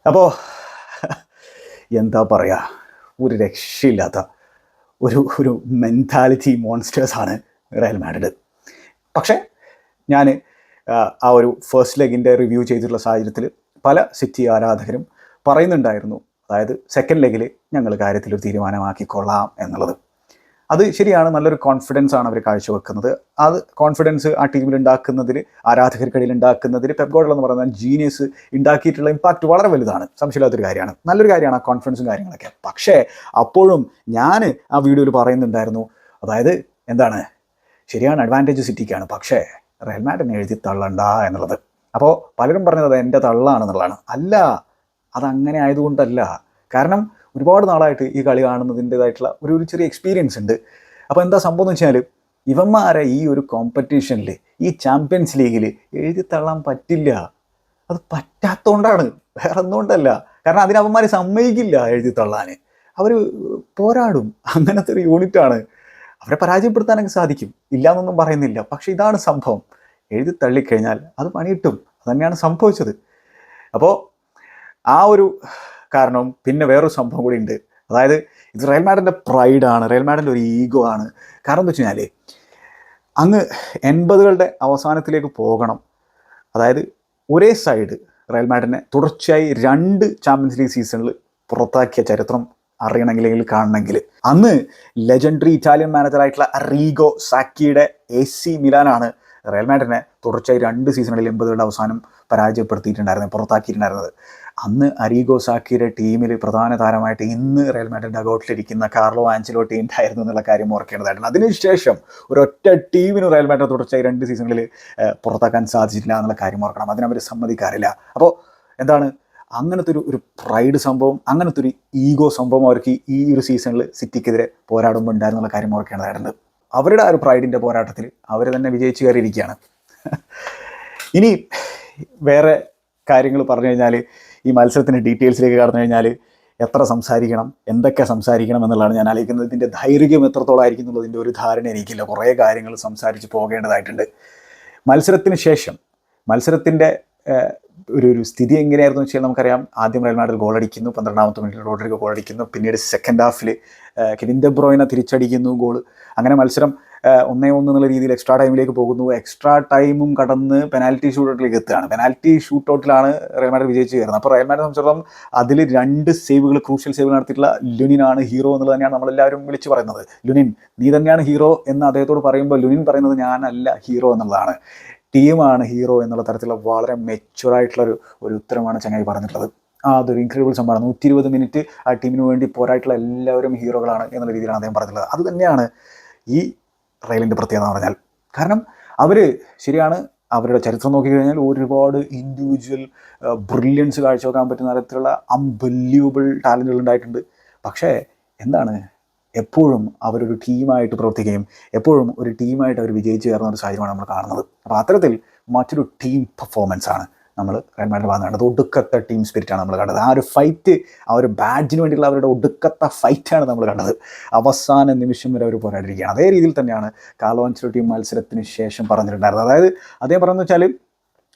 അപ്പോൾ എന്താ പറയുക ഒരു രക്ഷയില്ലാത്ത ഒരു ഒരു മെന്റാലിറ്റി മോൺസ്റ്റേഴ്സാണ് റയൽ മാഡ്രിഡ് പക്ഷേ ഞാൻ ആ ഒരു ഫസ്റ്റ് ലെഗിന്റെ റിവ്യൂ ചെയ്തിട്ടുള്ള സാഹചര്യത്തിൽ പല സിറ്റി ആരാധകരും പറയുന്നുണ്ടായിരുന്നു. അതായത് സെക്കൻഡ് ലെഗിൽ ഞങ്ങൾ കാര്യത്തിൽ ഒരു തീരുമാനമാക്കിക്കൊള്ളാം എന്നുള്ളത്. അത് ശരിയാണ് നല്ലൊരു കോൺഫിഡൻസ് ആണ് അവർ കാഴ്ചവെക്കുന്നത്. അത് കോൺഫിഡൻസ് ആ ടീമിൽ ഉണ്ടാക്കുന്നതിൽ ആരാധകർക്കിടയിൽ ഉണ്ടാക്കുന്നതിൽ പെപ്ഗോഡൽ എന്ന് പറയുന്ന ജീനിയസ് ഉണ്ടാക്കിയിട്ടുള്ള ഇമ്പാക്റ്റ് വളരെ വലുതാണ്. സംശയമില്ലാത്തൊരു കാര്യമാണ്. നല്ലൊരു കാര്യമാണ് ആ കോൺഫിഡൻസും കാര്യങ്ങളൊക്കെ. പക്ഷേ അപ്പോഴും ഞാൻ ആ വീഡിയോയിൽ പറയുന്നുണ്ടായിരുന്നു. അതായത് എന്താണ്? ശരിയാണ് അഡ്വാന്റേജ് സിറ്റിക്കാണ് പക്ഷേ റയൽ മാഡ്രിഡിനെ എഴുതി തള്ളണ്ട എന്നുള്ളത്. അപ്പോൾ പലരും പറഞ്ഞത് അത് എന്റെ തള്ളാണെന്നുള്ളതാണ്. അല്ല അതങ്ങനെ ആയതുകൊണ്ടല്ല. കാരണം ഒരുപാട് നാളായിട്ട് ഈ കളി കാണുന്നതിന്റെതായിട്ടുള്ള ഒരു ഒരു ചെറിയ എക്സ്പീരിയൻസ് ഉണ്ട്. അപ്പോൾ എന്താ സംഭവം എന്ന് വെച്ചാൽ ഇവന്മാരെ ഈ ഒരു കോമ്പറ്റീഷനിൽ ഈ ചാമ്പ്യൻസ് ലീഗിൽ എഴുതി തള്ളാൻ പറ്റില്ല. അത് പറ്റാത്തതുകൊണ്ടാണ് വേറെ ഒന്നുകൊണ്ടല്ല. കാരണം അതിന് അവന്മാർ സമ്മതിക്കില്ല എഴുതി തള്ളാൻ അവർ പോരാടും. അങ്ങനത്തെ ഒരു യൂണിറ്റാണ് അവരെ പരാജയപ്പെടുത്താനൊക്കെ സാധിക്കും. ഇല്ല എന്നൊന്നും പറയുന്നില്ല. പക്ഷേ ഇതാണ് സംഭവം. എഴുതി തള്ളിക്കഴിഞ്ഞാൽ അത് പണിയിട്ടും. തന്നെയാണ് സംഭവിച്ചത്. അപ്പോൾ ആ ഒരു കാരണം പിന്നെ വേറൊരു സംഭവം കൂടി ഉണ്ട്. അതായത് ഇത് റയൽ മാഡിന്റെ പ്രൈഡാണ് റയൽ മാഡിന്റെ ഒരു ഈഗോ ആണ്. കാരണം എന്താ വെച്ച് കഴിഞ്ഞാൽ അങ്ങ് എൺപതുകളുടെ അവസാനത്തിലേക്ക് പോകണം. അതായത് ഒരേ സൈഡ് റയൽ മാഡിനെ തുടർച്ചയായി രണ്ട് ചാമ്പ്യൻസ് ലീഗ് സീസണിൽ പുറത്താക്കിയ ചരിത്രം അറിയണമെങ്കിൽ കാണണമെങ്കിൽ. അന്ന് ലെജൻഡറി ഇറ്റാലിയൻ മാനേജറായിട്ടുള്ള റീഗോ സാക്കിയുടെ എ സി മിലാനാണ് റയൽ മാഡിനെ തുടർച്ചയായി രണ്ട് സീസണുകളിൽ എൺപതുകളുടെ അവസാനം പരാജയപ്പെടുത്തിയിട്ടുണ്ടായിരുന്നത് പുറത്താക്കിയിട്ടുണ്ടായിരുന്നത്. അന്ന് അരീഗോ സാക്കിയുടെ ടീമിൽ പ്രധാന താരമായിട്ട് ഇന്ന് റയൽ മാഡ്രിഡ് അഗൗട്ടിലിരിക്കുന്ന കാർലോ ആഞ്ചലോട്ടി ഉണ്ടായിരുന്നു എന്നുള്ള കാര്യം ഓർക്കേണ്ടതായിട്ടുണ്ട്. അതിനുശേഷം ഒരൊറ്റ ടീമിന് റയൽ മാഡ്രിഡ് തുടർച്ചയായി രണ്ട് സീസണുകളിൽ പുറത്താക്കാൻ സാധിച്ചിട്ടില്ല എന്നുള്ള കാര്യം ഓർക്കണം. അതിനവർ സമ്മതിക്കാറില്ല. അപ്പോൾ എന്താണ്? അങ്ങനത്തെ ഒരു ഒരു പ്രൈഡ് സംഭവം അങ്ങനത്തെ ഒരു ഈഗോ സംഭവം അവർക്ക് ഈ ഒരു സീസണിൽ സിറ്റിക്കെതിരെ പോരാടുമ്പോൾ ഉണ്ടായിരുന്നുള്ള കാര്യം ഓർക്കേണ്ടതായിട്ടുണ്ട്. അവരുടെ ആ ഒരു പ്രൈഡിന്റെ പോരാട്ടത്തിൽ അവർ തന്നെ വിജയിച്ചു കയറിയിരിക്കുകയാണ്. ഇനി വേറെ കാര്യങ്ങൾ പറഞ്ഞു കഴിഞ്ഞാൽ ഈ മത്സരത്തിന്റെ ഡീറ്റെയിൽസിലേക്ക് കടന്നു കഴിഞ്ഞാൽ എത്ര സംസാരിക്കണം എന്തൊക്കെ സംസാരിക്കണം എന്നുള്ളതാണ് ഞാൻ ആലോചിക്കുന്നത്. ഇതിന്റെ ദൈർഘ്യം എത്രത്തോളം ആയിരിക്കും എന്നുള്ളതിന്റെ ഒരു ധാരണ എനിക്കില്ല. കുറേ കാര്യങ്ങൾ സംസാരിച്ച് പോകേണ്ടതായിട്ടുണ്ട്. മത്സരത്തിന് ശേഷം മത്സരത്തിന്റെ ഒരു ഒരു സ്ഥിതി എങ്ങനെയായിരുന്നു വെച്ചാൽ നമുക്കറിയാം. ആദ്യം റയൽ മാഡ്രിഡ് ഗോൾ അടിക്കുന്നു. പന്ത്രണ്ടാമത്തെ മിനിറ്റിൽ റോഡ്രിഗോ ഗോൾ അടിക്കുന്നു. പിന്നീട് സെക്കൻഡ് ഹാഫിൽ കെവിൻ ബ്രോയിനെ തിരിച്ചടിക്കുന്നു ഗോൾ അങ്ങനെ മത്സരം ഒന്നേ ഒന്ന് എന്നുള്ള രീതിയിൽ എക്സ്ട്രാ ടൈമിലേക്ക് പോകുന്നു. എക്സ്ട്രാ ടൈമും കടന്ന് പെനാൽറ്റി ഷൂട്ടൗട്ടിലേക്ക് എത്തുകയാണ്. പെനാൽറ്റി ഷൂട്ടൗട്ടിലാണ് റയൽ മാഡ്രിഡ് വിജയിച്ച് കയറുന്നത്. അപ്പോൾ റയൽ മാഡ്രിഡ് സംബന്ധിച്ചിടത്തോളം അതിൽ രണ്ട് സേവുകൾ ക്രൂഷ്യൽ സേവ് നടത്തിയിട്ടുള്ള ലുനിനാണ് ഹീറോ എന്നുള്ളത് തന്നെയാണ് നമ്മളെല്ലാവരും വിളിച്ചു പറയുന്നത്. ലുനിൻ നീ തന്നെയാണ് ഹീറോ എന്ന് അദ്ദേഹത്തോട് പറയുമ്പോൾ ലുനിൻ പറയുന്നത് ഞാനല്ല ഹീറോ എന്നുള്ളതാണ്. ടീമാണ് ഹീറോ എന്നുള്ള തരത്തിലുള്ള വളരെ മെച്ചുവറായിട്ടുള്ള ഒരു ഉത്തരമാണ് ചങ്ങായി പറഞ്ഞിട്ടുള്ളത്. ആ അതൊരു ഇൻക്രെഡിബിൾ സംഭവമാണ്. നൂറ്റി ഇരുപത് മിനിറ്റ് ആ ടീമിന് വേണ്ടി പോരായിട്ടുള്ള എല്ലാവരും ഹീറോകളാണ് എന്നുള്ള രീതിയിലാണ് അദ്ദേഹം പറഞ്ഞിട്ടുള്ളത്. അത് തന്നെയാണ് ഈ റെയിലിന്റെ പ്രത്യേകത എന്ന് പറഞ്ഞാൽ. കാരണം അവർ ശരിയാണ് അവരുടെ ചരിത്രം നോക്കിക്കഴിഞ്ഞാൽ ഒരുപാട് ഇൻഡിവിജ്വൽ ബ്രില്യൻസ് കാഴ്ചവെക്കാൻ പറ്റുന്ന തരത്തിലുള്ള അൺബല്യൂബിൾ ടാലന്റുകൾ ഉണ്ടായിട്ടുണ്ട്. പക്ഷേ എന്താണ് എപ്പോഴും അവരൊരു ടീമായിട്ട് പ്രവർത്തിക്കുകയും എപ്പോഴും ഒരു ടീമായിട്ട് അവർ വിജയിച്ചു കയറുന്ന ഒരു സാഹചര്യമാണ് നമ്മൾ കാണുന്നത്. അപ്പോൾ അത്തരത്തിൽ മറ്റൊരു ടീം പെർഫോമൻസ് ആണ് നമ്മൾ മാഡ്രിഡ് ഭാഗത്ത് കണ്ടത് ഒടുക്കത്തെ ടീം സ്പിരിറ്റാണ് നമ്മൾ കണ്ടത് ആ ഒരു ഫൈറ്റ് ആ ഒരു ബാഡ്ജിന് വേണ്ടിയുള്ള അവരുടെ ഒടുക്കത്തെ ഫൈറ്റാണ് നമ്മൾ കണ്ടത് അവസാന നിമിഷം വരെ അവർ പോരാടിയിരിക്കുകയാണ്. അതേ രീതിയിൽ തന്നെയാണ് ടീം മത്സരത്തിന് ശേഷം പറഞ്ഞിട്ടുണ്ടായിരുന്നത്. അതായത് അദ്ദേഹം പറയുന്നത് വെച്ചാൽ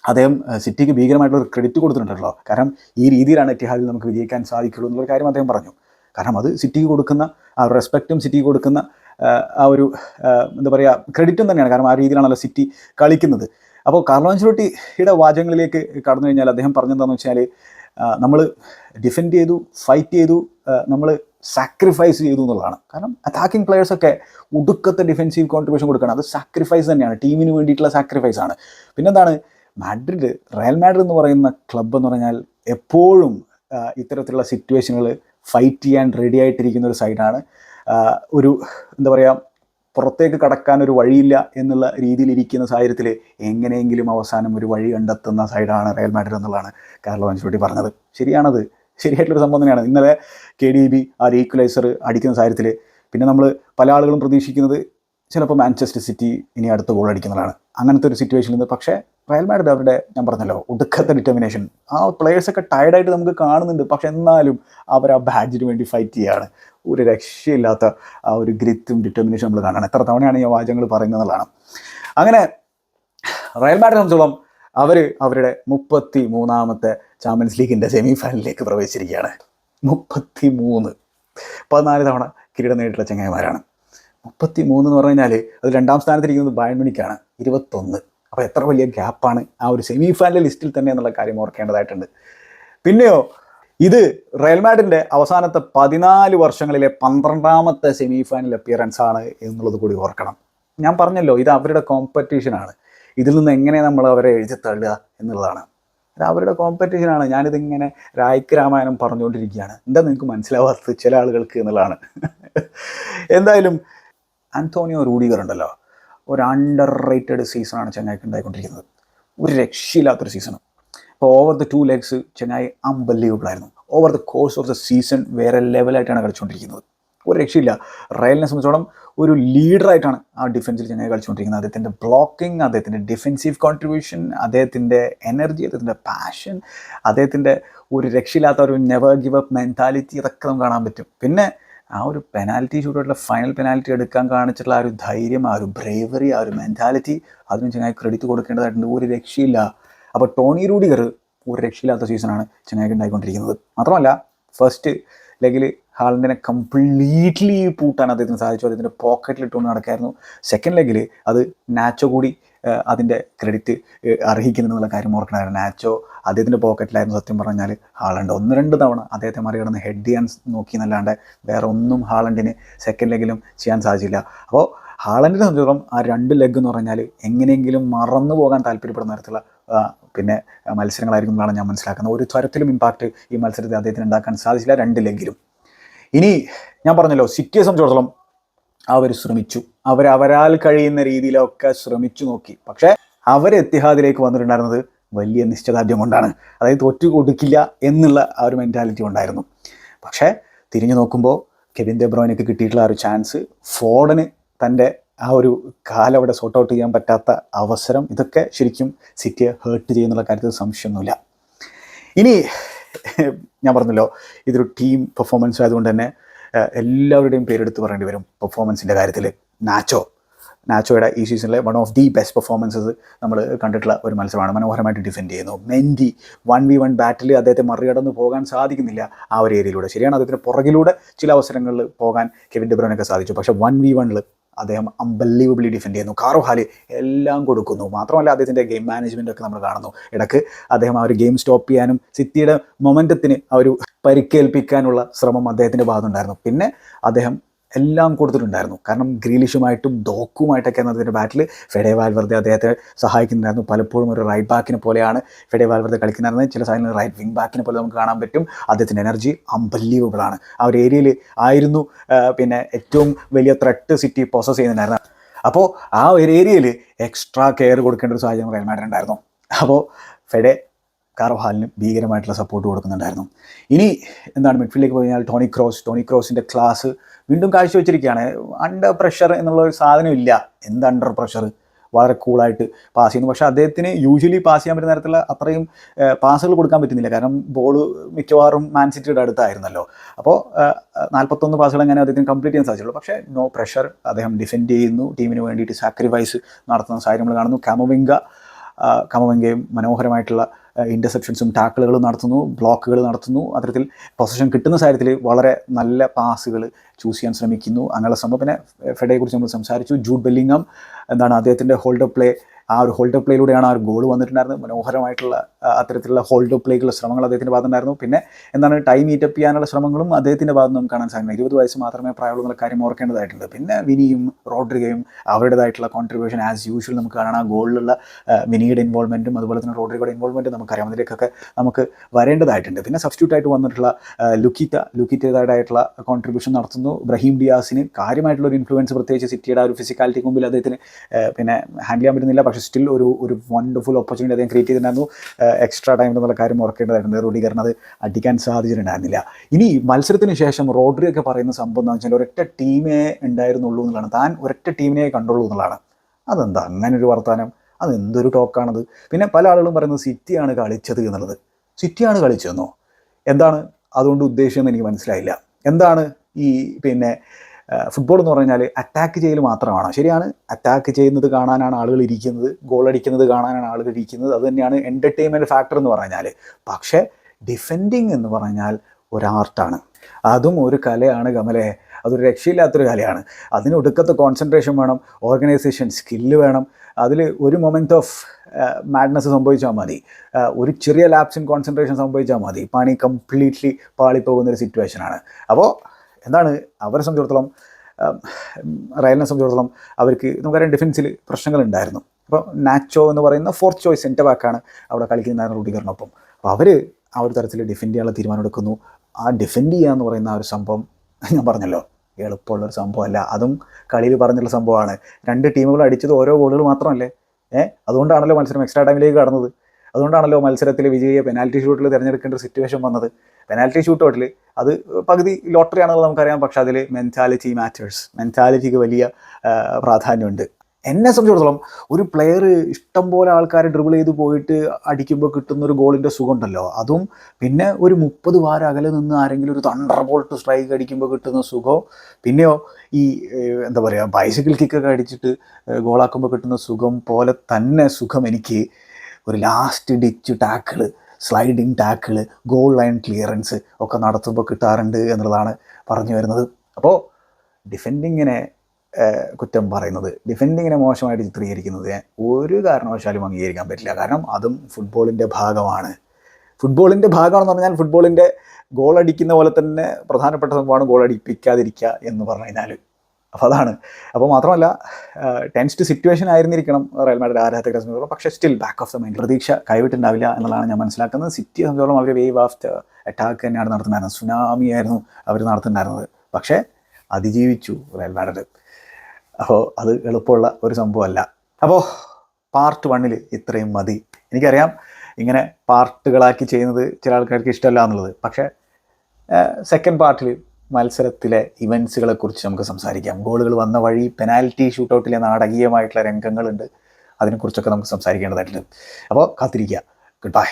അദ്ദേഹം സിറ്റിക്ക് ഭീകരമായിട്ടുള്ള ഒരു ക്രെഡിറ്റ് കൊടുത്തിട്ടുണ്ടല്ലോ. കാരണം ഈ രീതിയിലാണ് എറ്റിഹാദിൽ നമുക്ക് വിജയിക്കാൻ സാധിക്കുള്ളൂ എന്നുള്ള കാര്യം അദ്ദേഹം പറഞ്ഞു. കാരണം അത് സിറ്റിക്ക് കൊടുക്കുന്ന ആ റെസ്പെക്റ്റും സിറ്റിക്ക് കൊടുക്കുന്ന ആ ഒരു എന്താ പറയുക ക്രെഡിറ്റും തന്നെയാണ്. കാരണം ആ രീതിയിലാണല്ലോ സിറ്റി കളിക്കുന്നത്. അപ്പോൾ കാർലോ അഞ്ചലോട്ടിയുടെ വാചകങ്ങളിലേക്ക് കടന്നു കഴിഞ്ഞാൽ അദ്ദേഹം പറഞ്ഞെന്താണെന്ന് വെച്ചാൽ നമ്മൾ ഡിഫെൻഡ് ചെയ്തു ഫൈറ്റ് ചെയ്തു നമ്മൾ സാക്രിഫൈസ് ചെയ്തു എന്നുള്ളതാണ്. കാരണം അറ്റാക്കിംഗ് പ്ലെയേഴ്സൊക്കെ ഒടുക്കത്തെ ഡിഫെൻസീവ് കോൺട്രിബ്യൂഷൻ കൊടുക്കണം. അത് സാക്രിഫൈസ് തന്നെയാണ്. ടീമിന് വേണ്ടിയിട്ടുള്ള സാക്രിഫൈസ് ആണ്. പിന്നെന്താണ്? മാഡ്രിഡ് റയൽ മാഡ്രിഡ് എന്ന് പറയുന്ന ക്ലബ്ബ് എന്ന് പറഞ്ഞാൽ എപ്പോഴും ഇത്തരത്തിലുള്ള സിറ്റുവേഷനുകൾ ഫൈറ്റ് ചെയ്യാൻ റെഡി ആയിട്ടിരിക്കുന്ന ഒരു സൈഡാണ് ഒരു എന്താ പറയുക പുറത്തേക്ക് കടക്കാൻ ഒരു വഴിയില്ല എന്നുള്ള രീതിയിൽ ഇരിക്കുന്ന സാഹചര്യത്തിൽ എങ്ങനെയെങ്കിലും അവസാനം ഒരു വഴി കണ്ടെത്തുന്ന സൈഡാണ് റയൽ മാഡ്രിഡ് എന്നുള്ളതാണ് കാർലോ അൻസലോട്ടി പറഞ്ഞത്. ശരിയാണത്. ശരിയായിട്ടുള്ളൊരു സംഭവം തന്നെയാണ്. ഇന്നലെ കെ ഡി ബി ആ ഈക്വലൈസർ അടിക്കുന്ന സാഹചര്യത്തിൽ പിന്നെ നമ്മൾ പല ആളുകളും പ്രതീക്ഷിക്കുന്നത് ചിലപ്പോൾ മാഞ്ചസ്റ്റർ സിറ്റി ഇനി അടുത്ത ഗോൾ അടിക്കുന്നതാണ്. അങ്ങനത്തെ ഒരു സിറ്റുവേഷനിൽ നിന്ന് പക്ഷേ റയൽ മാഡ്രിഡ് അവരുടെ ഞാൻ പറഞ്ഞല്ലോ ഒടുക്കത്തെ ഡിറ്റർമിനേഷൻ ആ പ്ലെയേഴ്സൊക്കെ ടയർഡായിട്ട് നമുക്ക് കാണുന്നുണ്ട്. പക്ഷെ എന്നാലും അവർ ആ ബാഡ്ജിന് വേണ്ടി ഫൈറ്റ് ചെയ്യുകയാണ് ഒരു രക്ഷയില്ലാത്ത ആ ഒരു ഗ്രിത്തും ഡിറ്റർമിനേഷനും നമ്മൾ കാണണം. എത്ര തവണയാണ് ഈ വാചകങ്ങൾ പറയുന്നതെന്നുള്ളതാണ് അങ്ങനെ റയൽ മാഡ്രിഡ് സംബന്ധിച്ചോളം അവർ അവരുടെ മുപ്പത്തി മൂന്നാമത്തെ ചാമ്പ്യൻസ് ലീഗിന്റെ സെമി ഫൈനലിലേക്ക് പ്രവേശിച്ചിരിക്കുകയാണ്. മുപ്പത്തി മൂന്ന് പതിനാല് തവണ കിരീടം നേടിയിട്ടുള്ള ചങ്ങായിമാരാണ്. മുപ്പത്തി മൂന്ന് എന്ന് പറഞ്ഞു കഴിഞ്ഞാൽ അത് രണ്ടാം സ്ഥാനത്തിരിക്കുന്നത് ബയൺമിണിക്കാണ് ഇരുപത്തൊന്ന്. അപ്പോൾ എത്ര വലിയ ഗ്യാപ്പാണ് ആ ഒരു സെമി ഫൈനൽ ലിസ്റ്റിൽ തന്നെ എന്നുള്ള കാര്യം ഓർക്കേണ്ടതായിട്ടുണ്ട്. പിന്നെയോ ഇത് റയൽ മാഡിന്റെ അവസാനത്തെ പതിനാല് വർഷങ്ങളിലെ പന്ത്രണ്ടാമത്തെ സെമി ഫൈനൽ അപ്പിയറൻസ് ആണ് എന്നുള്ളത് കൂടി ഓർക്കണം. ഞാൻ പറഞ്ഞല്ലോ ഇത് അവരുടെ കോമ്പറ്റീഷനാണ് ഇതിൽ നിന്ന് എങ്ങനെ നമ്മൾ അവരെ എഴുതി തള്ളുക എന്നുള്ളതാണ്. ഇത് അവരുടെ കോമ്പറ്റീഷനാണ് ഞാനിതിങ്ങനെ രായ്ക്ക് രാമായണം പറഞ്ഞുകൊണ്ടിരിക്കുകയാണ്. എന്താ നിങ്ങൾക്ക് മനസ്സിലാവാത്തത് ചില ആളുകൾക്ക് എന്നുള്ളതാണ്. എന്തായാലും ആന്റോണിയോ റൂഡിഗർ ഉണ്ടല്ലോ. ഒരു അണ്ടർ റേറ്റഡ് സീസണാണ് ചെങ്ങായിക്ക് ഉണ്ടായിക്കൊണ്ടിരിക്കുന്നത്. ഒരു രക്ഷയില്ലാത്തൊരു സീസൺ അപ്പോൾ ഓവർ ദ ടു ലെഗ്സ് ചെങ്ങായി അൺബിലീവബിൾ ആയിരുന്നു. Over the course of the season വേറെ ലെവലായിട്ടാണ് കളിച്ചുകൊണ്ടിരിക്കുന്നത്. ഒരു രക്ഷയില്ല. റയലിനെ സംബന്ധിച്ചോളം ഒരു ലീഡറായിട്ടാണ് ആ ഡിഫൻസിൽ ചെങ്ങായി കളിച്ചുകൊണ്ടിരിക്കുന്നത്. അദ്ദേഹത്തിന്റെ ബ്ലോക്കിംഗ് അദ്ദേഹത്തിന്റെ ഡിഫെൻസീവ് കോൺട്രിബ്യൂഷൻ അദ്ദേഹത്തിന്റെ എനർജി അദ്ദേഹത്തിന്റെ പാഷൻ അദ്ദേഹത്തിന്റെ ഒരു രക്ഷയില്ലാത്ത ഒരു നെവർ ഗിവ് അപ്പ് മെന്റാലിറ്റി ഇതൊക്കെ നമുക്ക് കാണാൻ പറ്റും. പിന്നെ ആ ഒരു പെനാൽറ്റി ഷൂട്ടായിട്ടുള്ള ഫൈനൽ പെനാൽറ്റി എടുക്കാൻ കാണിച്ചിട്ടുള്ള ആ ഒരു ധൈര്യം ആ ഒരു ബ്രേവറി ആ ഒരു മെന്റാലിറ്റി അതിന് ചെങ്ങായി ക്രെഡിറ്റ് കൊടുക്കേണ്ടതായിട്ടുണ്ട്. ഒരു രക്ഷയില്ല. അപ്പോൾ ടോണി റൂഡിഗർ ഒരു രക്ഷയില്ലാത്ത സീസണാണ് ചെങ്ങായിക്ക് ഉണ്ടായിക്കൊണ്ടിരിക്കുന്നത്. മാത്രമല്ല ഫസ്റ്റ് ലെഗിൽ ഹാളിന്റെ കംപ്ലീറ്റ്ലി പൂട്ടാൻ അദ്ദേഹത്തിന് സാധിച്ചു. അദ്ദേഹത്തിന്റെ പോക്കറ്റിൽ ഇട്ടുകൊണ്ട് നടക്കായിരുന്നു. സെക്കൻഡ് ലെഗിൽ അത് നാച്ചോ കൂടി അതിന്റെ ക്രെഡിറ്റ് അർഹിക്കുന്നു എന്നുള്ള കാര്യം ഓർക്കണമായിരുന്നു. നാച്ചോ അദ്ദേഹത്തിന്റെ പോക്കറ്റിലായിരുന്നു സത്യം പറഞ്ഞാൽ ഹാളണ്ട്. ഒന്ന് രണ്ട് തവണ അദ്ദേഹത്തെ മറികടന്ന് ഹെഡ് ചെയ്യാൻ നോക്കി എന്നല്ലാണ്ട് വേറെ ഒന്നും ഹാളണ്ടിന് സെക്കൻഡ് ലെഗിലും ചെയ്യാൻ സാധിച്ചില്ല. അപ്പോൾ ഹാളണ്ടിനെ സംബന്ധിച്ചിടത്തോളം ആ രണ്ട് ലെഗ് എന്ന് പറഞ്ഞാൽ എങ്ങനെയെങ്കിലും മറന്നു പോകാൻ താല്പര്യപ്പെടുന്ന തരത്തിലുള്ള പിന്നെ മത്സരങ്ങളായിരിക്കും എന്നാണ് ഞാൻ മനസ്സിലാക്കുന്നത്. ഒരു തരത്തിലും ഇമ്പാക്റ്റ് ഈ മത്സരത്തിൽ അദ്ദേഹത്തിന് ഉണ്ടാക്കാൻ സാധിച്ചില്ല രണ്ട് ലെഗിലും ഇനി ഞാൻ പറഞ്ഞല്ലോ സിറ്റിയെ സംബന്ധിച്ചിടത്തോളം അവർ ശ്രമിച്ചു. അവർ അവരാൽ കഴിയുന്ന രീതിയിലൊക്കെ ശ്രമിച്ചു നോക്കി. പക്ഷേ അവർ എത്തിഹാദിലേക്ക് വന്നിട്ടുണ്ടായിരുന്നത് വലിയ നിശ്ചയദാർഢ്യം കൊണ്ടാണ്. അതായത് തോറ്റു കൊടുക്കില്ല എന്നുള്ള ആ ഒരു മെന്റാലിറ്റി ഉണ്ടായിരുന്നു പക്ഷേ തിരിഞ്ഞു നോക്കുമ്പോൾ കെവിൻ ദെബ്രോയിനൊക്കെ കിട്ടിയിട്ടുള്ള ആ ഒരു ചാൻസ് ഫോർഡന് തന്റെ ആ ഒരു കാലം അവിടെ സോർട്ട് ഔട്ട് ചെയ്യാൻ പറ്റാത്ത അവസരം ഇതൊക്കെ ശരിക്കും സിറ്റിയെ ഹേർട്ട് ചെയ്യുന്നുള്ള കാര്യത്തിൽ സംശയമൊന്നുമില്ല. ഇനി ഞാൻ പറഞ്ഞല്ലോ ഇതൊരു ടീം പെർഫോമൻസ് ആയതുകൊണ്ട് തന്നെ എല്ലാവരുടെയും പേരെടുത്ത് പറയേണ്ടി വരും പെർഫോമൻസിന്റെ കാര്യത്തിൽ നാച്ചോ. നാച്ചോയുടെ ഈ സീസണിലെ one of the best performances നമ്മൾ കണ്ടിട്ടുള്ള ഒരു മത്സരമാണ്. മനോഹരമായിട്ട് ഡിഫെൻഡ് ചെയ്യുന്നു. Mendy one v one battle അദ്ദേഹത്തെ മറികടന്ന് പോകാൻ സാധിക്കുന്നില്ല ആ ഒരു ഏരിയയിലൂടെ. ശരിയാണ് അദ്ദേഹത്തിന് പുറകിലൂടെ ചില അവസരങ്ങളിൽ പോകാൻ കെവിൻ ഡെബ്രോനൊക്കെ സാധിച്ചു. പക്ഷേ വൺ വി വണ്ണിൽ അദ്ദേഹം അമ്പല്ലീവബിളി ഡിഫെൻഡ് ചെയ്യുന്നു. കാറോ ഹാൽ എല്ലാം കൊടുക്കുന്നു. മാത്രമല്ല അദ്ദേഹത്തിന്റെ ഗെയിം മാനേജ്മെന്റ് ഒക്കെ നമ്മൾ കാണുന്നു. ഇടയ്ക്ക് അദ്ദേഹം ആ ഒരു ഗെയിം സ്റ്റോപ്പ് ചെയ്യാനും സിറ്റിയുടെ മൊമെന്റത്തിന് ആ ഒരു പരിക്കേൽപ്പിക്കാനുള്ള ശ്രമം അദ്ദേഹത്തിന്റെ ഭാഗത്തുണ്ടായിരുന്നു. പിന്നെ അദ്ദേഹം എല്ലാം കൊടുത്തിട്ടുണ്ടായിരുന്നു. കാരണം ഗ്രീലിഷുമായിട്ടും ഡോക്കുമായിട്ടൊക്കെ അതിന്റെ ബാറ്റിൽ ഫെഡേ വാൽവർദ്ധ അദ്ദേഹത്തെ സഹായിക്കുന്നുണ്ടായിരുന്നു. പലപ്പോഴും ഒരു റൈറ്റ് ബാക്കിനെ പോലെയാണ് ഫെഡേ വാൽവർദ്ധ കളിക്കുന്നുണ്ടായിരുന്നത്. ചില സമയങ്ങളിൽ റൈറ്റ് വിങ് ബാക്കിനെ പോലെ നമുക്ക് കാണാൻ പറ്റും. അദ്ദേഹത്തിന്റെ എനർജി അമ്പല്ലീവബിൾ ആണ്. ആ ഒരു ഏരിയയിൽ ആയിരുന്നു പിന്നെ ഏറ്റവും വലിയ ത്രട്ട് സിറ്റി പ്രോസസ് ചെയ്യുന്നുണ്ടായിരുന്നത്. അപ്പോൾ ആ ഒരു ഏരിയയിൽ എക്സ്ട്രാ കെയർ കൊടുക്കേണ്ട ഒരു സാഹചര്യം റയൽ ഉണ്ടായിരുന്നു. അപ്പോൾ ഫെഡെ കാർവാലിന് ഭീകരമായിട്ടുള്ള സപ്പോർട്ട് കൊടുക്കുന്നുണ്ടായിരുന്നു. ഇനി എന്താണ് മിഡ്ഫീൽഡിലേക്ക് പോയി കഴിഞ്ഞാൽ ടോണി ക്രോസ് ടോണി ക്രോസിന്റെ ക്ലാസ് വീണ്ടും കാഴ്ചവെച്ചിരിക്കുകയാണ്. അണ്ടർ പ്രഷർ എന്നുള്ള ഒരു സാധനം ഇല്ല. എന്ത് അണ്ടർ പ്രഷർ വളരെ കൂളായിട്ട് പാസ് ചെയ്യുന്നു. പക്ഷേ അദ്ദേഹത്തിന് യൂഷ്വലി പാസ് ചെയ്യാൻ പറ്റുന്ന തരത്തിലുള്ള അത്രയും പാസുകൾ കൊടുക്കാൻ പറ്റുന്നില്ല. കാരണം ബോൾ മിക്കവാറും മാൻ സിറ്റിയുടെ അടുത്തായിരുന്നല്ലോ. അപ്പോൾ നാൽപ്പത്തൊന്ന് പാസുകൾ എങ്ങനെ അദ്ദേഹത്തിന് കംപ്ലീറ്റ് ചെയ്യാൻ സാധിച്ചുള്ളൂ. പക്ഷേ നോ പ്രഷർ അദ്ദേഹം ഡിഫെൻഡ് ചെയ്യുന്നു. ടീമിന് വേണ്ടിയിട്ട് സാക്രിഫൈസ് നടത്തുന്ന സാഹചര്യം നമ്മൾ കാണുന്നു. കാമവിംഗ കമവെങ്കയും മനോഹരമായിട്ടുള്ള ഇന്റർസെപ്ഷൻസും ടാക്കിളുകളും നടത്തുന്നു ബ്ലോക്കുകൾ നടത്തുന്നു. അത്തരത്തിൽ പൊസിഷൻ കിട്ടുന്ന സാഹചര്യത്തിൽ വളരെ നല്ല പാസുകൾ ചൂസ് ചെയ്യാൻ ശ്രമിക്കുന്നു. അങ്ങനെയുള്ള സംഭവം. പിന്നെ ഫെഡയെക്കുറിച്ച് നമ്മൾ സംസാരിച്ചു. ജൂഡ് ബെല്ലിങ്ങം എന്താണ് അദ്ദേഹത്തിന്റെ ഹോൾഡ് പ്ലേ ആ ഒരു ഹോൾഡ് പ്ലേയിലൂടെയാണ് ആ ഒരു ഗോൾ വന്നിട്ടുണ്ടായിരുന്നത്. മനോഹരമായിട്ടുള്ള അത്തരത്തിലുള്ള ഹോൾഡ് പ്ലേക്കുള്ള ശ്രമങ്ങൾ അദ്ദേഹത്തിന്റെ ഭാഗത്തുണ്ടായിരുന്നു പിന്നെ എന്താണ് ടൈം മീറ്റപ്പ് ചെയ്യാനുള്ള ശ്രമങ്ങളും അദ്ദേഹത്തിന്റെ ഭാഗത്ത് നമുക്ക് കാണാൻ സാധിക്കും ഇരുപത് വയസ്സ് മാത്രമേ പ്രായമുള്ള കാര്യം ഓർക്കേണ്ടതായിട്ടുള്ളൂ പിന്നെ വിനിയും റോഡ്രിഗയും അവരുടേതായിട്ടുള്ള കോൺട്രിബ്യൂഷൻ ആസ് യൂഷ്വൽ നമുക്ക് കാണാം. ഗോളിലുള്ള വിനിയുടെ ഇൻവോൾവ്മെന്റും അതുപോലെ തന്നെ റോഡ്രിഗയുടെ ഇൻവോൾവ്മെന്റും നമുക്കറിയാം. അതിലേക്കൊക്കെ നമുക്ക് വരേണ്ടതായിട്ടുണ്ട്. പിന്നെ സബ്സ്റ്റിറ്റ്യൂട്ട് ആയിട്ട് വന്നിട്ടുള്ള ലുക്കിത്ത ലുക്കിറ്റേതായിട്ടുള്ള കോൺട്രിബ്യൂഷൻ നടത്തുന്നു. ബ്രഹീം ഡിയാസിന് കാര്യമായിട്ടുള്ള ഒരു ഇൻഫ്ലുവൻസ് പ്രത്യേകിച്ച് സിറ്റിയുടെ ഒരു ഫിസിക്കാലിറ്റിക്ക് മുമ്പിൽ അദ്ദേഹത്തിന് പിന്നെ ഹാൻഡിൽ ചെയ്യാൻ പറ്റുന്നില്ല. പക്ഷേ സ്റ്റിൽ ഒരു ഒരു വണ്ടർഫുൾ ഓപ്പർച്യൂണിറ്റി അദ്ദേഹം ക്രിയേറ്റ് ചെയ്തിട്ടുണ്ടായിരുന്നു. എക്സ്ട്രാ ടൈം എന്നുള്ള കാര്യം ഓർക്കേണ്ടതായിട്ടുണ്ട്. റോഡിഗറിന് അത് അടിക്കാൻ സാധിച്ചിട്ടുണ്ടായിരുന്നില്ല. ഇനി മത്സരത്തിന് ശേഷം റോഡ്രി ഒക്കെ പറയുന്ന സംഭവം എന്ന് വെച്ചാൽ ഒരൊറ്റ ടീമേ ഉണ്ടായിരുന്നുള്ളൂ എന്നുള്ളതാണ്. താൻ ഒരൊറ്റ ടീമിനെ കണ്ടുള്ളൂ എന്നുള്ളതാണ്. അതെന്താ? അങ്ങനെ ഒരു വർത്തമാനം അത് എന്തൊരു ടോക്കാണത് പിന്നെ പല ആളുകളും പറയുന്നത് സിറ്റിയാണ് കളിച്ചത് എന്നുള്ളത്. സിറ്റിയാണ് കളിച്ചതെന്നോ? എന്താണ്? അതുകൊണ്ട് ഉദ്ദേശിച്ചതെന്ന് എനിക്ക് മനസ്സിലായില്ല. എന്താണ് ഈ പിന്നെ ഫുട്ബോൾ എന്ന് പറഞ്ഞാൽ അറ്റാക്ക് ചെയ്യൽ മാത്രമാണ്. ശരിയാണ് അറ്റാക്ക് ചെയ്യുന്നത് കാണാനാണ് ആളുകൾ ഇരിക്കുന്നത് ഗോൾ അടിക്കുന്നത് കാണാനാണ് ആളുകൾ ഇരിക്കുന്നത്. അത് തന്നെയാണ് എന്റർടൈൻമെന്റ് ഫാക്ടർ എന്ന് പറഞ്ഞാൽ പക്ഷേ ഡിഫെൻഡിങ് എന്ന് പറഞ്ഞാൽ ഒരാർട്ടാണ് അതും ഒരു കലയാണ് കമലെ. അതൊരു രക്ഷയില്ലാത്തൊരു കലയാണ്. അതിന് ഒടുക്കത്തെ കോൺസെൻട്രേഷൻ വേണം ഓർഗനൈസേഷൻ സ്കില്ല് വേണം. അതിൽ ഒരു മൊമെന്റ് ഓഫ് മാഡ്നസ് സംഭവിച്ചാൽ മതി. ഒരു ചെറിയ ലാപ്സ് ഇൻ കോൺസെൻട്രേഷൻ സംഭവിച്ചാൽ മതി. പണി കംപ്ലീറ്റ്ലി പാളിപ്പോകുന്നൊരു സിറ്റുവേഷനാണ് അപ്പോൾ എന്താണ് അവരെ സംബന്ധിച്ചിടത്തോളം റയലിനെ സംബന്ധിച്ചിടത്തോളം അവർക്ക് നമുക്കറിയാം ഡിഫൻസിൽ പ്രശ്നങ്ങളുണ്ടായിരുന്നു. അപ്പോൾ നാച്ചോ എന്ന് പറയുന്ന ഫോർത്ത് ചോയ്സ് സെന്റർ ബാക്കാണ് അവിടെ കളിക്കുന്നതായിരുന്നു റൂഡിഗറിനൊപ്പം. അപ്പോൾ അവർ ആ ഒരു തരത്തിൽ ഡിഫെൻഡ് ചെയ്യാനുള്ള തീരുമാനം എടുക്കുന്നു ആ ഡിഫെൻഡ് ചെയ്യുക എന്ന് പറയുന്ന ആ ഒരു സംഭവം ഞാൻ പറഞ്ഞല്ലോ എളുപ്പമുള്ളൊരു സംഭവമല്ല. അതും കളിയിൽ പറഞ്ഞുള്ള സംഭവമാണ്. രണ്ട് ടീമുകൾ അടിച്ചത് ഓരോ ഗോളുകൾ മാത്രമല്ലേ? ഏഹ് അതുകൊണ്ടാണല്ലോ മത്സരം എക്സ്ട്രാ ടൈമിലേക്ക് കടന്നത്. അതുകൊണ്ടാണല്ലോ മത്സരത്തിൽ വിജയിയെ പെനാൽറ്റി ഷൂട്ടിൽ തിരഞ്ഞെടുക്കേണ്ട സിറ്റുവേഷൻ വന്നത്. പെനാൽറ്റി ഷൂട്ട് ഔട്ടിൽ അത് പകുതി ലോട്ടറി ആണെന്നുള്ളത് നമുക്കറിയാം. പക്ഷേ അതിൽ മെന്റാലിറ്റി മാറ്റേഴ്സ് മെന്റാലിറ്റിക്ക് വലിയ പ്രാധാന്യമുണ്ട്. എന്നെ സംബന്ധിച്ചിടത്തോളം ഒരു പ്ലെയർ ഇഷ്ടം പോലെ ആൾക്കാരെ ഡ്രിബിൾ ചെയ്ത് പോയിട്ട് അടിക്കുമ്പോൾ കിട്ടുന്ന ഒരു ഗോളിന്റെ സുഖമുണ്ടല്ലോ. അതും പിന്നെ ഒരു മുപ്പത് വാര അകലെ നിന്ന് ആരെങ്കിലും ഒരു തണ്ടർ ബോൾട്ട് സ്ട്രൈക്ക് അടിക്കുമ്പോൾ കിട്ടുന്ന സുഖം പിന്നെയോ ഈ എന്താ പറയുക ബൈസിക്കിൾ കിക്കൊക്കെ അടിച്ചിട്ട് ഗോളാക്കുമ്പോൾ കിട്ടുന്ന സുഖം പോലെ തന്നെ സുഖം എനിക്ക് ഒരു last ditch tackle sliding tackle goal line clearance ഒക്കെ നടത്തുമ്പോൾ കിട്ടാറുണ്ട് എന്നുള്ളതാണ് പറഞ്ഞു വരുന്നത്. അപ്പോൾ ഡിഫെൻഡിങ്ങിനെ കുറ്റം പറയുന്നത് ഡിഫെൻഡിങ്ങിനെ മോശമായിട്ട് ചിത്രീകരിക്കുന്നത് ഒരു കാരണവശാലും അംഗീകരിക്കാൻ പറ്റില്ല. കാരണം അതും ഫുട്ബോളിന്റെ ഭാഗമാണ്. ഫുട്ബോളിന്റെ ഭാഗമാണെന്ന് പറഞ്ഞാൽ ഫുട്ബോളിന്റെ ഗോൾ അടിക്കുന്ന പോലെ തന്നെ പ്രധാനപ്പെട്ട സംഭവമാണ് ഗോൾ അടിപ്പിക്കാതിരിക്കുക എന്ന് പറഞ്ഞു കഴിഞ്ഞാൽ അപ്പോൾ അതാണ്. അപ്പോൾ മാത്രമല്ല ടെൻസ്ഡ് സിറ്റുവേഷൻ ആയിരുന്നിരിക്കണം റയൽ മാഡ്രിഡ് ആരാധകരെ സംബന്ധിച്ചോളം പക്ഷേ still back of the mind പ്രതീക്ഷ കൈവിട്ടുണ്ടാവില്ല എന്നുള്ളതാണ് ഞാൻ മനസ്സിലാക്കുന്നത്. സിറ്റിയെ സംബന്ധിച്ചോളം അവർ വേവ് ആഫ്റ്റർ അറ്റാക്ക് തന്നെയാണ് നടത്തുന്നുണ്ടായിരുന്നത് സുനാമി ആയിരുന്നു അവർ നടത്തുന്നുണ്ടായിരുന്നത് പക്ഷേ അതിജീവിച്ചു റയൽ മാഡ്രിഡ്. അപ്പോൾ അത് എളുപ്പമുള്ള ഒരു സംഭവമല്ല. അപ്പോൾ പാർട്ട് വണ്ണിൽ ഇത്രയും മതി. എനിക്കറിയാം ഇങ്ങനെ പാർട്ടുകളാക്കി ചെയ്യുന്നത് ചില ആൾക്കാർക്ക് ഇഷ്ടമല്ല എന്നുള്ളത്. പക്ഷേ സെക്കൻഡ് പാർട്ടിൽ മത്സരത്തിലെ ഇവൻസുകളെ കുറിച്ച് നമുക്ക് സംസാരിക്കാം. ഗോളുകൾ വന്ന വഴി പെനാൽറ്റി ഷൂട്ടൗട്ടിലെ നാടകീയമായിട്ടുള്ള രംഗങ്ങളുണ്ട്. അതിനെക്കുറിച്ചൊക്കെ നമുക്ക് സംസാരിക്കേണ്ടതായിട്ടുണ്ട്. അപ്പോൾ കാത്തിരിക്കുക. Good bye.